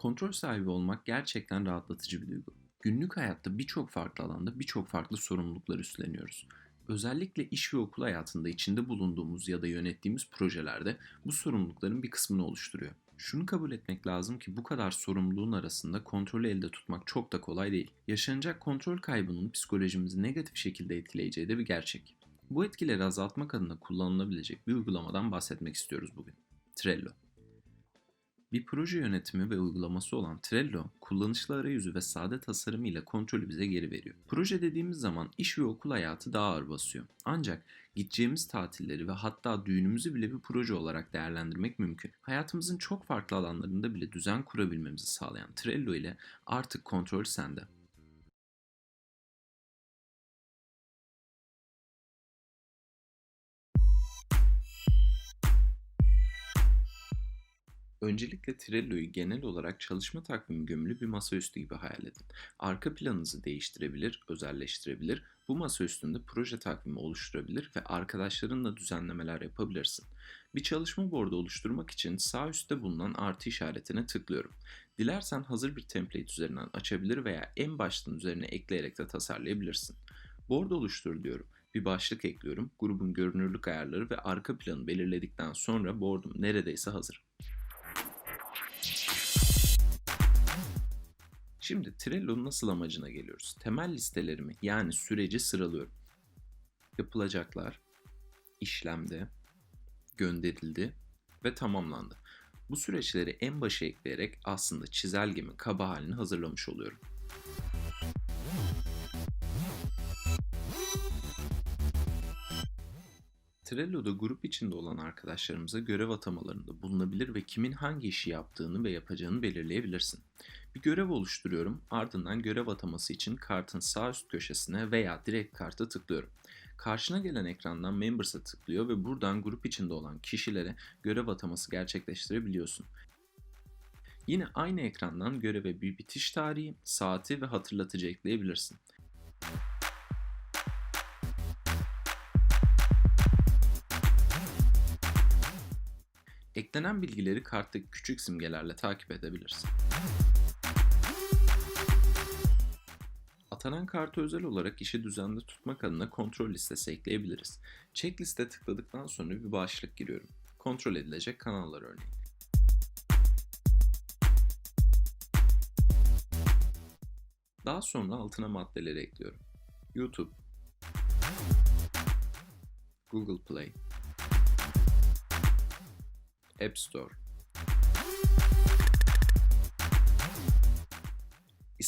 Kontrol sahibi olmak gerçekten rahatlatıcı bir duygu. Günlük hayatta birçok farklı alanda birçok farklı sorumluluklar üstleniyoruz. Özellikle iş ve okul hayatında içinde bulunduğumuz ya da yönettiğimiz projelerde bu sorumlulukların bir kısmını oluşturuyor. Şunu kabul etmek lazım ki bu kadar sorumluluğun arasında kontrolü elde tutmak çok da kolay değil. Yaşanacak kontrol kaybının psikolojimizi negatif şekilde etkileyeceği de bir gerçek. Bu etkileri azaltmak adına kullanılabilecek bir uygulamadan bahsetmek istiyoruz bugün. Trello. Bir proje yönetimi ve uygulaması olan Trello, kullanışlı arayüzü ve sade tasarımıyla kontrolü bize geri veriyor. Proje dediğimiz zaman iş ve okul hayatı daha ağır basıyor. Ancak gideceğimiz tatilleri ve hatta düğünümüzü bile bir proje olarak değerlendirmek mümkün. Hayatımızın çok farklı alanlarında bile düzen kurabilmemizi sağlayan Trello ile artık kontrol sende. Öncelikle Trello'yu genel olarak çalışma takvimi gömülü bir masaüstü gibi hayal edin. Arka planınızı değiştirebilir, özelleştirebilir, bu masaüstünde proje takvimi oluşturabilir ve arkadaşlarınla düzenlemeler yapabilirsin. Bir çalışma boardu oluşturmak için sağ üstte bulunan artı işaretine tıklıyorum. Dilersen hazır bir template üzerinden açabilir veya en baştan üzerine ekleyerek de tasarlayabilirsin. Board oluştur diyorum. Bir başlık ekliyorum. Grubun görünürlük ayarları ve arka planı belirledikten sonra board'um neredeyse hazır. Şimdi Trello'nun nasıl amacına geliyoruz. Temel listelerimi yani süreci sıralıyorum. Yapılacaklar, işlemde, gönderildi ve tamamlandı. Bu süreçleri en başa ekleyerek aslında çizelgemin kaba halini hazırlamış oluyorum. Trello'da grup içinde olan arkadaşlarımıza görev atamalarında bulunabilir ve kimin hangi işi yaptığını ve yapacağını belirleyebilirsin. Bir görev oluşturuyorum, ardından görev ataması için kartın sağ üst köşesine veya direkt karta tıklıyorum. Karşına gelen ekrandan Members'a tıklıyor ve buradan grup içinde olan kişilere görev ataması gerçekleştirebiliyorsun. Yine aynı ekrandan göreve bir bitiş tarihi, saati ve hatırlatıcı ekleyebilirsin. Eklenen bilgileri karttaki küçük simgelerle takip edebilirsin. Atanan kartı özel olarak işi düzenli tutmak adına kontrol listesi ekleyebiliriz. Checkliste tıkladıktan sonra bir başlık giriyorum. Kontrol edilecek kanallar örneğin. Daha sonra altına maddeleri ekliyorum. YouTube, Google Play, App Store.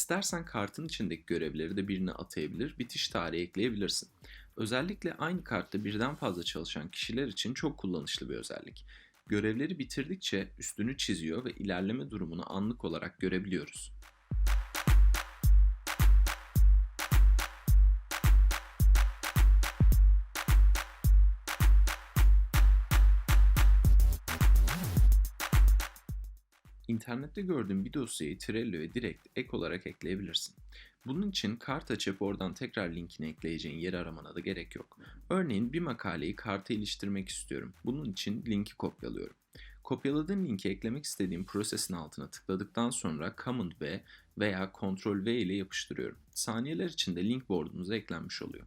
İstersen kartın içindeki görevleri de birine atayabilir, bitiş tarihi ekleyebilirsin. Özellikle aynı kartta birden fazla çalışan kişiler için çok kullanışlı bir özellik. Görevleri bitirdikçe üstünü çiziyor ve ilerleme durumunu anlık olarak görebiliyoruz. İnternette gördüğün bir dosyayı Trello'ya direkt ek olarak ekleyebilirsin. Bunun için kart açıp oradan tekrar linkini ekleyeceğin yeri aramana da gerek yok. Örneğin bir makaleyi karta iliştirmek istiyorum. Bunun için linki kopyalıyorum. Kopyaladığım linki eklemek istediğim prosesin altına tıkladıktan sonra Command V veya Ctrl V ile yapıştırıyorum. Saniyeler içinde link board'umuza eklenmiş oluyor.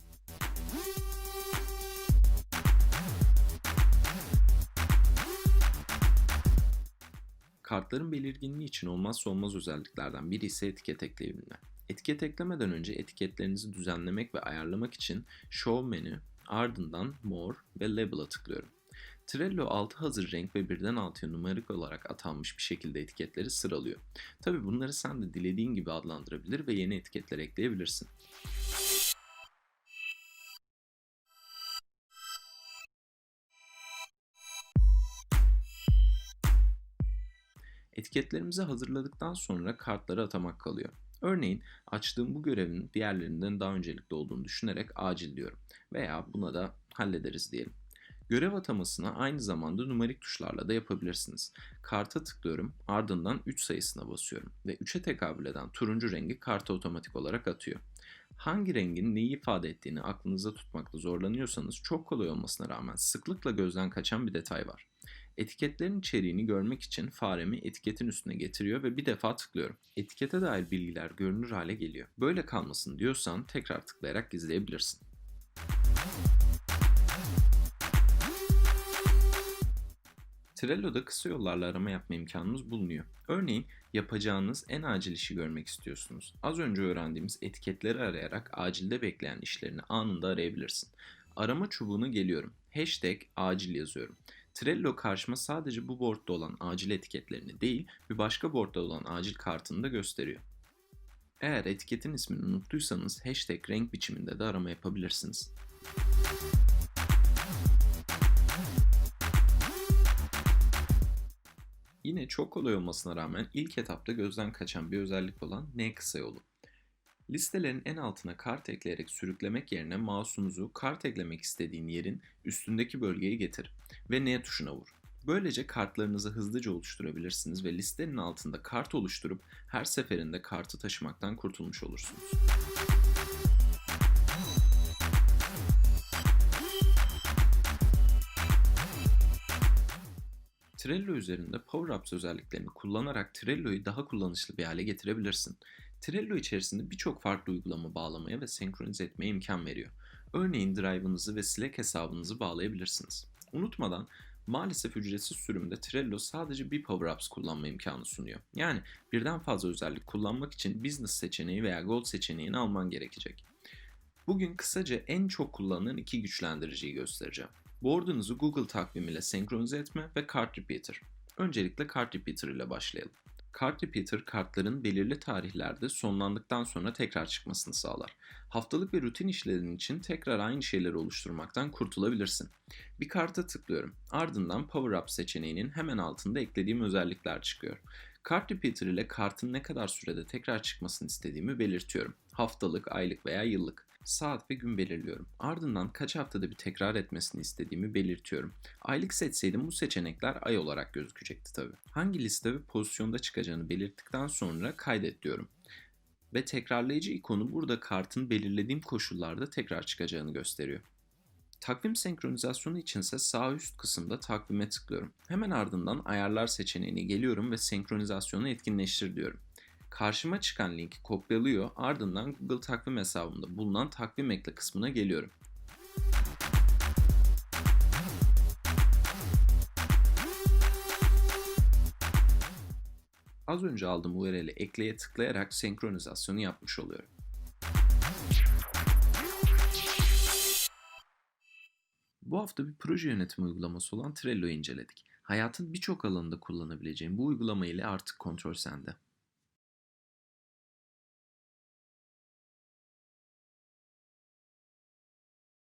Kartların belirginliği için olmazsa olmaz özelliklerden biri ise etiket ekleyebilme. Etiket eklemeden önce etiketlerinizi düzenlemek ve ayarlamak için Show menü, ardından More ve Label'a tıklıyorum. Trello 6 hazır renk ve birden 6'ya numarik olarak atanmış bir şekilde etiketleri sıralıyor. Tabi bunları sen de dilediğin gibi adlandırabilir ve yeni etiketler ekleyebilirsin. Etiketlerimizi hazırladıktan sonra kartları atamak kalıyor. Örneğin açtığım bu görevin diğerlerinden daha öncelikli olduğunu düşünerek acil diyorum veya buna da hallederiz diyelim. Görev atamasını aynı zamanda numarik tuşlarla da yapabilirsiniz. Karta tıklıyorum, ardından 3 sayısına basıyorum ve 3'e tekabül eden turuncu rengi karta otomatik olarak atıyor. Hangi rengin neyi ifade ettiğini aklınızda tutmakta zorlanıyorsanız çok kolay olmasına rağmen sıklıkla gözden kaçan bir detay var. Etiketlerin içeriğini görmek için faremi etiketin üstüne getiriyor ve bir defa tıklıyorum. Etikete dair bilgiler görünür hale geliyor. Böyle kalmasın diyorsan tekrar tıklayarak gizleyebilirsin. Trello'da kısa yollarla arama yapma imkanınız bulunuyor. Örneğin yapacağınız en acil işi görmek istiyorsunuz. Az önce öğrendiğimiz etiketleri arayarak acilde bekleyen işlerini anında arayabilirsin. Arama çubuğuna geliyorum. Hashtag acil yazıyorum. Trello karşıma sadece bu boardda olan acil etiketlerini değil, bir başka boardda olan acil kartını da gösteriyor. Eğer etiketin ismini unuttuysanız hashtag renk biçiminde de arama yapabilirsiniz. Yine çok kolay olmasına rağmen ilk etapta gözden kaçan bir özellik olan N kısa yolu. Listelerin en altına kart ekleyerek sürüklemek yerine mouse'unuzu kart eklemek istediğin yerin üstündeki bölgeye getir ve N tuşuna vur. Böylece kartlarınızı hızlıca oluşturabilirsiniz ve listenin altında kart oluşturup her seferinde kartı taşımaktan kurtulmuş olursunuz. Trello üzerinde Power Apps özelliklerini kullanarak Trello'yu daha kullanışlı bir hale getirebilirsin. Trello içerisinde birçok farklı uygulama bağlamaya ve senkronize etmeye imkan veriyor. Örneğin Drive'ınızı ve Slack hesabınızı bağlayabilirsiniz. Unutmadan maalesef ücretsiz sürümde Trello sadece bir Power Apps kullanma imkanı sunuyor. Yani birden fazla özellik kullanmak için Business seçeneği veya Gold seçeneğini alman gerekecek. Bugün kısaca en çok kullanılan iki güçlendiriciyi göstereceğim. Board'unuzu Google takvim ile senkronize etme ve Card Repeater. Öncelikle Card Repeater ile başlayalım. Card Repeater kartların belirli tarihlerde sonlandıktan sonra tekrar çıkmasını sağlar. Haftalık ve rutin işlerin için tekrar aynı şeyleri oluşturmaktan kurtulabilirsin. Bir karta tıklıyorum. Ardından Power Up seçeneğinin hemen altında eklediğim özellikler çıkıyor. Card Repeater ile kartın ne kadar sürede tekrar çıkmasını istediğimi belirtiyorum. Haftalık, aylık veya yıllık saat ve gün belirliyorum. Ardından kaç haftada bir tekrar etmesini istediğimi belirtiyorum. Aylık seçseydim bu seçenekler ay olarak gözükecekti tabi. Hangi liste ve pozisyonda çıkacağını belirttikten sonra kaydet diyorum. Ve tekrarlayıcı ikonu burada kartın belirlediğim koşullarda tekrar çıkacağını gösteriyor. Takvim senkronizasyonu içinse sağ üst kısımda takvime tıklıyorum. Hemen ardından ayarlar seçeneğine geliyorum ve senkronizasyonu etkinleştir diyorum. Karşıma çıkan linki kopyalıyor ardından Google takvim hesabımda bulunan takvim ekle kısmına geliyorum. Az önce aldığım URL'i ekleye tıklayarak senkronizasyonu yapmış oluyorum. Bu hafta bir proje yönetimi uygulaması olan Trello'yu inceledik. Hayatın birçok alanında kullanabileceğin bu uygulama ile artık kontrol sende.